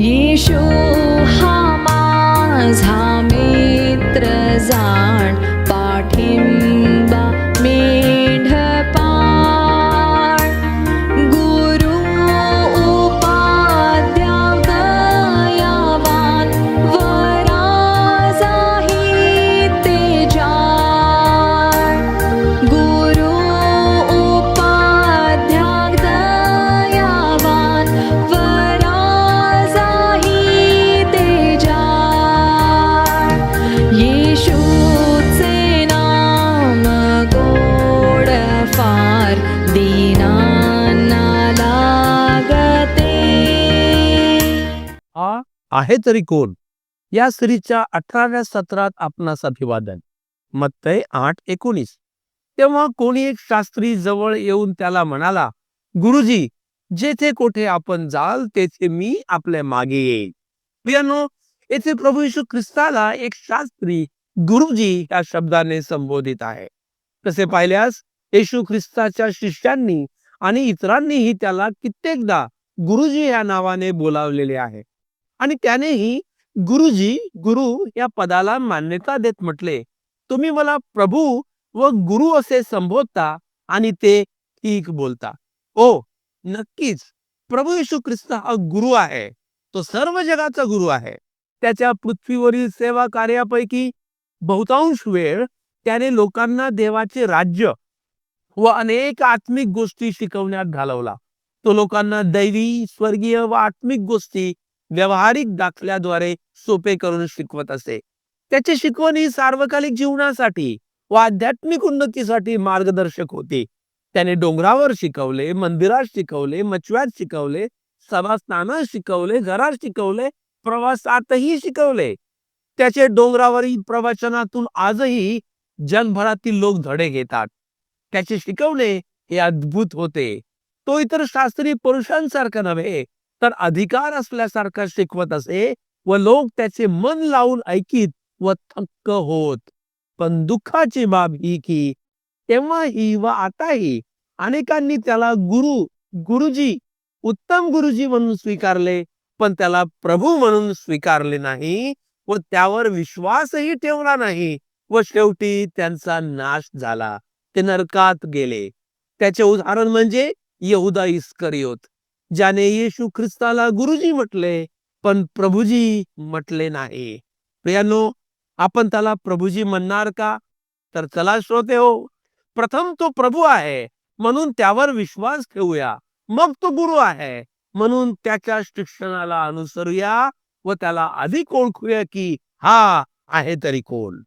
येशू हा माझा मित्र आहे तरी कोण? या स्त्रीच्या अठराव्या सत्रात आपणास अभिवादन. मत्तय आठ एकोणीस. तेव्हा कोणी एक शास्त्री जवळ येऊन त्याला म्हणाला गुरुजी जेथे कोठे आपण जाल तेथे मी आपल्या मागे येईल प्रियानो येथे प्रभू यशू ख्रिस्ताला एक शास्त्री गुरुजी या शब्दाने संबोधित आहे. तसे पाहिल्यास येशू ख्रिस्ताच्या शिष्यांनी आणि इतरांनीही त्याला कित्येकदा गुरुजी या नावाने बोलावलेले आहे. आणि त्यानेही गुरुजी गुरु या पदाला मान्यता देत म्हटले तुम्ही मला प्रभू व गुरु असे संबोधता आणि ते ठीक बोलता. ओ नक्कीच. प्रभू येशू ख्रिस्त हा गुरु आहे. तो सर्व जगाचा गुरु आहे. त्याच्या पृथ्वीवरील सेवा कार्यापैकी बहुतांश वेळ त्याने लोकांना देवाचे राज्य व अनेक आत्मिक गोष्टी शिकवण्यात घालवला. तो लोकांना दैवी स्वर्गीय व आत्मिक गोष्टी व्यावहारिक दाखल्याद्वारे सोपे करून शिकवत असे. त्याची शिकवण ही सार्वकालिक जीवनासाठी व आध्यात्मिक उन्नतीसाठी मार्गदर्शक होती. त्याने डोंगरावर शिकवले मंदिरात शिकवले मचव्यात शिकवले सभास्थानात शिकवले घरात शिकवले प्रवासातही शिकवले. त्याचे डोंगरावरील प्रवचनातून आजही जगभरातील लोक धडे घेतात. त्याचे शिकवणे हे अद्भुत होते. तो इतर शास्त्रीय पुरुषांसारखा नव्हे तर अधिकार असल्यासारखा शिकवत असे व लोक त्याचे मन लावून ऐकीत व थक्क होत. पण दुःखाची बाब ही की तेव्हाही व आताही अनेकांनी त्याला गुरु गुरुजी उत्तम गुरुजी म्हणून स्वीकारले पण त्याला प्रभू म्हणून स्वीकारले नाही व त्यावर विश्वासही ठेवला नाही व शेवटी त्यांचा नाश झाला. ते नरकात गेले. त्याचे उदाहरण म्हणजे यहुदा इस्करियोत. ज्याने येशू ख्रिस्ताला गुरुजी म्हटले पण प्रभूजी म्हटले नाही. प्रियानो आपण त्याला प्रभूजी म्हणणार का? तर चला श्रोते हो प्रथम तो प्रभू आहे म्हणून त्यावर विश्वास ठेवूया. मग तो गुरु आहे म्हणून त्याच्या शिक्षणाला अनुसरूया व त्याला अधिक ओळखूया की हा आहे तरी कोण.